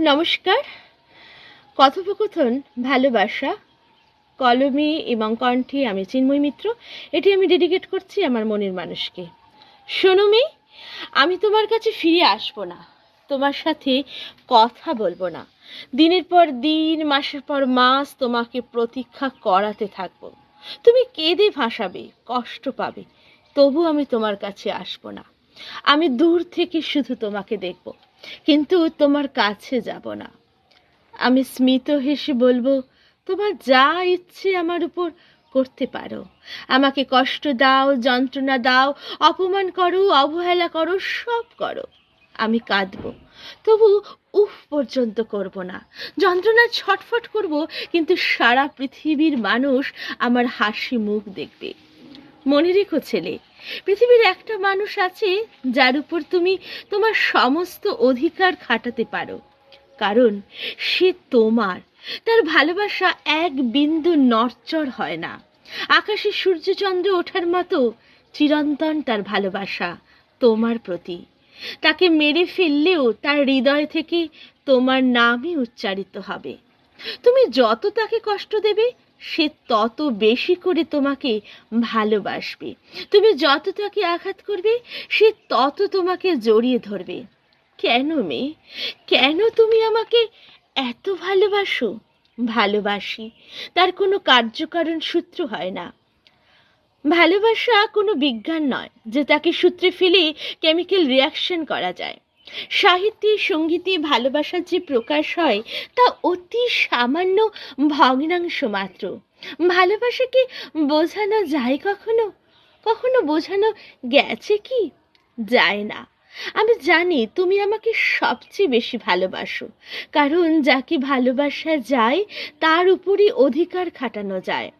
নমস্কার। কথোপকথন, ভালোবাসা, কলমে এবং কণ্ঠে আমি চিন্ময় মিত্র। এটি আমি ডেডিকেট করছি আমার মনের মানুষকে। শোনো আমি তোমার কাছে ফিরে আসব না। তোমার সাথে কথা বলব না। দিনের পর দিন, মাসের পর মাস তোমাকে প্রতীক্ষা করাতে থাকব। তুমি কেঁদে ভাসাবে, কষ্ট পাবে, তবু আমি তোমার কাছে আসব না। আমি দূর থেকে শুধু তোমাকে দেখব। কিন্তু তোমার কাছে যাব না। আমি স্মিত হেসে বলব, তোমার যা ইচ্ছে আমার উপর করতে পারো। আমাকে কষ্ট দাও, যন্ত্রণা দাও, অপমান করো, অবহেলা করো, সব করো। আমি কাঁদবো। তবু উফ পর্যন্ত করব না। যন্ত্রণা ছটফট করব, কিন্তু সারা পৃথিবীর মানুষ আমার হাসি মুখ দেখবে। মনে রেখো ছেলে পৃথিবীর একটা মানুষ আছে যার উপর তুমি তোমার সমস্ত অধিকার খাটাতে পারো। কারণ সে তোমার। তার ভালোবাসা এক বিন্দু নরচর হয় না। আকাশে সূর্যচন্দ্র ওঠার মতো চিরন্তন তার ভালোবাসা তোমার প্রতি। তাকে মেরে ফেললেও তার হৃদয় থেকে তোমার নামই উচ্চারিত হবে। তুমি যত তাকে কষ্ট দেবে সে তত বেশি করে তোমাকে ভালোবাসবে। তুমি যত তাকে আঘাত করবে, সে তত তোমাকে জড়িয়ে ধরবে। কেন মেয়ে? কেন তুমি আমাকে এত ভালোবাসো? ভালোবাসি। তার কোনো কার্যকারণ সূত্র হয় না। ভালোবাসা কোনো বিজ্ঞান নয় যে তাকে সূত্রে ফেলে কেমিক্যাল রিয়াকশন করা যায়। সাহিত্যে সঙ্গীতে ভালোবাসার যে প্রকাশ হয়, তা অতি সামান্য ভগ্নাংশ মাত্র। ভালোবাসাকে বোঝানো যায় কখনো? কখনো বোঝানো গেছে কি? যায় না। আমি জানি তুমি আমাকে সবচেয়ে বেশি ভালোবাসো, কারণ যাকে ভালোবাসা যায়, তার উপরই অধিকার খাটানো যায়।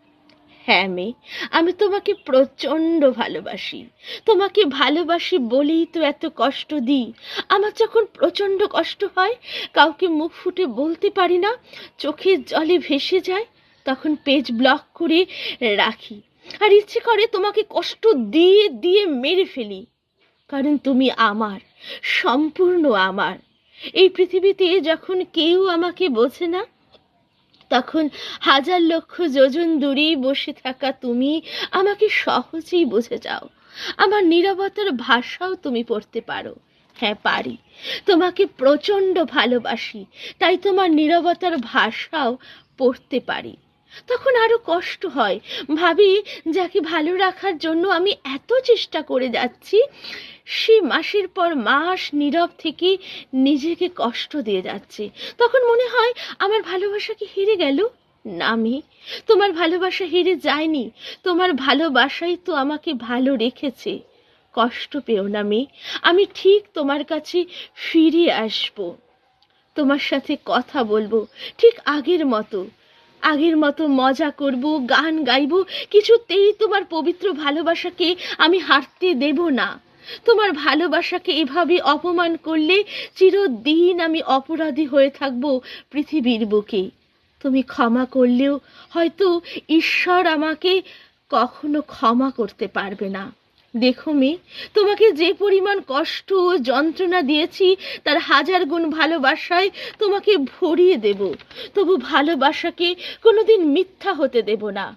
হ্যাঁ মেয়ে, আমি তোমাকে প্রচণ্ড ভালোবাসি। তোমাকে ভালোবাসি বলেই তো এত কষ্ট দিই। আমার যখন প্রচণ্ড কষ্ট হয়, কাউকে মুখ ফুটে বলতে পারি না, চোখের জলে ভেসে যায়, তখন পেজ ব্লক করে রাখি। আর ইচ্ছে করে তোমাকে কষ্ট দিয়ে দিয়ে মেরে ফেলি। কারণ তুমি আমার, সম্পূর্ণ আমার। এই পৃথিবীতে যখন কেউ আমাকে বোঝে না তখন হাজার লক্ষ যোজন দূরেই বসে থাকা তুমি আমাকে সহজেই বুঝে যাও। আমার নীরবতার ভাষাও তুমি পড়তে পারো। হ্যাঁ পারি। তোমাকে প্রচণ্ড ভালোবাসি, তাই তোমার নীরবতার ভাষাও পড়তে পারি। তখন আরও কষ্ট হয়। ভাবি, যাকে ভালো রাখার জন্য আমি এত চেষ্টা করে যাচ্ছি সে মাসের পর মাস নীরব থেকে নিজেকে কষ্ট দিয়ে যাচ্ছে। তখন মনে হয়, আমার ভালোবাসা কি হেরে গেল? না আমি তোমার ভালোবাসা হেরে যায়নি। তোমার ভালোবাসাই তো আমাকে ভালো রেখেছে। কষ্ট পেও না মেয়ে আমি ঠিক তোমার কাছে ফিরে আসব। তোমার সাথে কথা বলব, ঠিক আগের মতো। আগের মতো মজা করব, গান গাইব, কিছুতেই তোমার পবিত্র ভালোবাসাকে আমি হারতে দেব না। তোমার ভালোবাসাকে এভাবে অপমান করলে চিরদিন আমি অপরাধী হয়ে থাকব পৃথিবীর বুকে। তুমি ক্ষমা করলেও হয়তো ঈশ্বর আমাকে কখনো ক্ষমা করতে পারবে না। দেখো মেয়ে, তোমাকে যে পরিমাণ কষ্ট ও যন্ত্রণা দিয়েছি, তার হাজার গুণ ভালোবাসায় তোমাকে ভরিয়ে দেব। তবু ভালোবাসাকে কোনোদিন মিথ্যা হতে দেব না।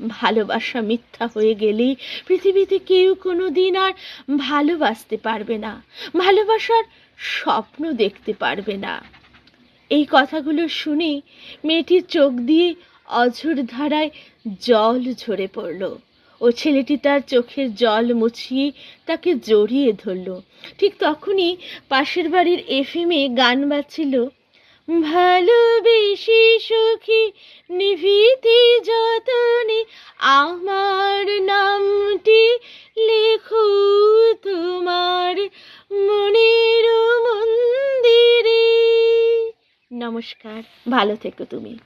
ভালোবাসা মিথ্যা হয়ে গেলে পৃথিবীতে কেউ কোনো দিন আর ভালোবাসতে পারবে না, ভালোবাসার স্বপ্ন দেখতে পারবে না। এই কথাগুলো শুনে মেয়েটির চোখ দিয়ে অঝোর ধারায় জল ঝরে পড়ল ও ছেলেটি তার চোখের জল মুছিয়ে তাকে জড়িয়ে ধরল। ঠিক তখনই পাশের বাড়ির এফএমে গান বাজছিল, ভালোবেসে সুখী নিভৃতি যতনে আমার নামটি লেখো তোমার মনের মন্দিরে। নমস্কার ভালো থেকো তুমি।